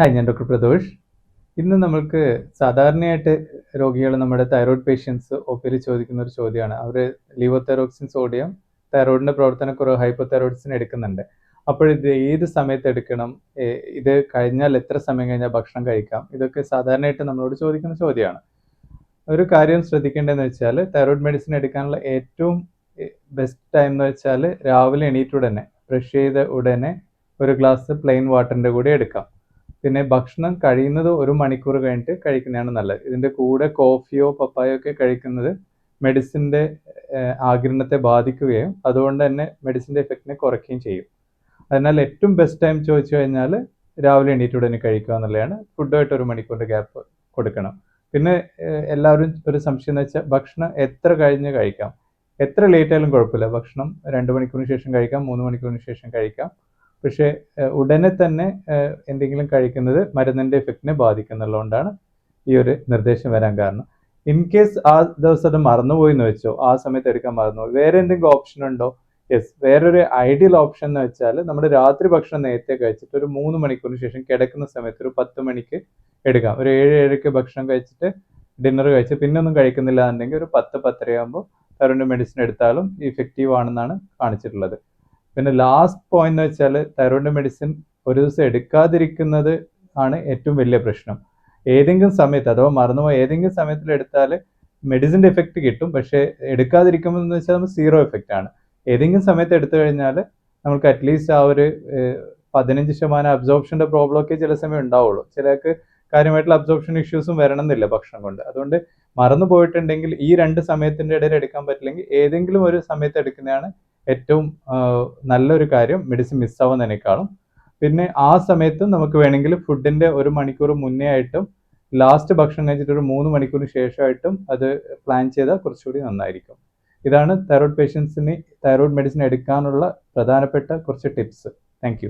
Hi ഞാൻ doctor Pradosh. ഇന്ന് നമ്മൾക്ക് സാധാരണയായിട്ട് രോഗികൾ നമ്മുടെ തൈറോയ്ഡ് പേഷ്യൻസ് ഒ പിയിൽ ചോദിക്കുന്ന ഒരു ചോദ്യമാണ്. അവർ ലീവോതെറോക്സിൻ സോഡിയം തൈറോയിഡിന്റെ പ്രവർത്തനക്കുറവ് ഹൈപ്പോതൈറോയിഡ്സിന് എടുക്കുന്നുണ്ട്. അപ്പോൾ ഇത് ഏത് സമയത്ത് എടുക്കണം? ഇത് കഴിഞ്ഞാൽ എത്ര സമയം കഴിഞ്ഞാൽ ഭക്ഷണം കഴിക്കാം? ഇതൊക്കെ സാധാരണയായിട്ട് നമ്മളോട് ചോദിക്കുന്ന ചോദ്യമാണ്. ഒരു കാര്യം ശ്രദ്ധിക്കേണ്ടതെന്ന് വെച്ചാൽ തൈറോയ്ഡ് മെഡിസിൻ എടുക്കാനുള്ള ഏറ്റവും ബെസ്റ്റ് ടൈം എന്ന് വെച്ചാൽ രാവിലെ എണീറ്റ് ഉടനെ ബ്രഷ് ചെയ്ത ഉടനെ ഒരു ഗ്ലാസ് പ്ലെയിൻ വാട്ടറിന്റെ കൂടെ എടുക്കാം. പിന്നെ ഭക്ഷണം കഴിയുന്നത് ഒരു മണിക്കൂർ കഴിഞ്ഞിട്ട് കഴിക്കുന്നതാണ് നല്ലത്. ഇതിന്റെ കൂടെ കോഫിയോ പപ്പായോ ഒക്കെ കഴിക്കുന്നത് മെഡിസിന്റെ ആഗിരണത്തെ ബാധിക്കുകയും അതുകൊണ്ട് തന്നെ മെഡിസിന്റെ എഫക്റ്റിനെ കുറയ്ക്കുകയും ചെയ്യും. അതിനാൽ ഏറ്റവും ബെസ്റ്റ് ടൈം ചോദിച്ചു കഴിഞ്ഞാൽ രാവിലെ എണീറ്റ് ഉടനെ കഴിക്കുക എന്നുള്ളതാണ്. ഫുഡുമായിട്ട് ഒരു മണിക്കൂറിന്റെ ഗ്യാപ്പ് കൊടുക്കണം. പിന്നെ എല്ലാവരും ഒരു സംശയം എന്ന് വെച്ചാൽ ഭക്ഷണം എത്ര കഴിഞ്ഞ് കഴിക്കാം? എത്ര ലേറ്റ് ആയാലും കുഴപ്പമില്ല. ഭക്ഷണം രണ്ട് മണിക്കൂറിന് ശേഷം കഴിക്കാം മൂന്ന് മണിക്കൂറിന് ശേഷം കഴിക്കാം. പക്ഷേ ഉടനെ തന്നെ എന്തെങ്കിലും കഴിക്കുന്നത് മരുന്നിന്റെ എഫക്റ്റിനെ ബാധിക്കുന്നുള്ളതുകൊണ്ടാണ് ഈ ഒരു നിർദ്ദേശം വരാൻ കാരണം. ഇൻ കേസ് ആ ദിവസം അത് മറന്നുപോയി എന്ന് വെച്ചോ ആ സമയത്ത് എടുക്കാൻ മറന്നുപോയി വേറെ എന്തെങ്കിലും ഓപ്ഷൻ ഉണ്ടോ? യെസ് വേറൊരു ഐഡിയൽ ഓപ്ഷൻ എന്ന് വെച്ചാൽ നമ്മുടെ രാത്രി ഭക്ഷണം നേരത്തെ കഴിച്ചിട്ട് ഒരു മൂന്ന് മണിക്കൂറിന് ശേഷം കിടക്കുന്ന സമയത്ത് ഒരു പത്ത് മണിക്ക് എടുക്കാം. ഒരു ഏഴ് ഏഴരയ്ക്ക് ഭക്ഷണം കഴിച്ചിട്ട് ഡിന്നർ കഴിച്ച് പിന്നെ ഒന്നും കഴിക്കുന്നില്ല എന്നുണ്ടെങ്കിൽ ഒരു പത്ത് പത്തരയാകുമ്പോൾ തൈറോയിഡ് മെഡിസിൻ എടുത്താലും ഇഫക്റ്റീവ് ആണെന്നാണ് കാണിച്ചിട്ടുള്ളത്. പിന്നെ ലാസ്റ്റ് പോയിന്റ് എന്ന് വെച്ചാൽ തൈറോയിഡ് മെഡിസിൻ ഒരു ദിവസം എടുക്കാതിരിക്കുന്നത് ആണ് ഏറ്റവും വലിയ പ്രശ്നം. ഏതെങ്കിലും സമയത്ത് അഥവാ മറന്നുപോയ ഏതെങ്കിലും സമയത്തിൽ എടുത്താൽ മെഡിസിന്റെ എഫക്റ്റ് കിട്ടും. പക്ഷേ എടുക്കാതിരിക്കുമ്പോൾ എന്ന് വെച്ചാൽ നമുക്ക് സീറോ എഫക്റ്റ് ആണ്. ഏതെങ്കിലും സമയത്ത് എടുത്തു കഴിഞ്ഞാൽ നമുക്ക് അറ്റ്ലീസ്റ്റ് ആ ഒരു പതിനഞ്ച് ശതമാനം അബ്സോർപ്ഷന്റെ പ്രോബ്ലമൊക്കെ ചില സമയം ഉണ്ടാവുള്ളൂ. ചിലർക്ക് കാര്യമായിട്ടുള്ള അബ്സോർപ്ഷൻ ഇഷ്യൂസും വരണമെന്നില്ല ഭക്ഷണം കൊണ്ട്. അതുകൊണ്ട് മറന്നു പോയിട്ടുണ്ടെങ്കിൽ ഈ രണ്ട് സമയത്തിന്റെ ഇടയിൽ എടുക്കാൻ പറ്റില്ലെങ്കിൽ ഏതെങ്കിലും ഒരു സമയത്ത് എടുക്കുന്നതാണ് ഏറ്റവും നല്ലൊരു കാര്യം മെഡിസിൻ മിസ്സാവുന്നതിനേക്കാളും പിന്നെ ആ സമയത്ത് നമുക്ക് വേണമെങ്കിൽ ഫുഡിന്റെ ഒരു മണിക്കൂർ മുന്നേ ആയിട്ടും ലാസ്റ്റ് ഭക്ഷണം കഴിച്ചിട്ട് ഒരു മൂന്ന് മണിക്കൂറിന് ശേഷമായിട്ടും അത് പ്ലാൻ ചെയ്താൽ കുറച്ചുകൂടി നന്നായിരിക്കും. ഇതാണ് തൈറോയ്ഡ് പേഷ്യൻസിന് തൈറോയ്ഡ് മെഡിസിൻ എടുക്കാനുള്ള പ്രധാനപ്പെട്ട കുറച്ച് ടിപ്സ് താങ്ക്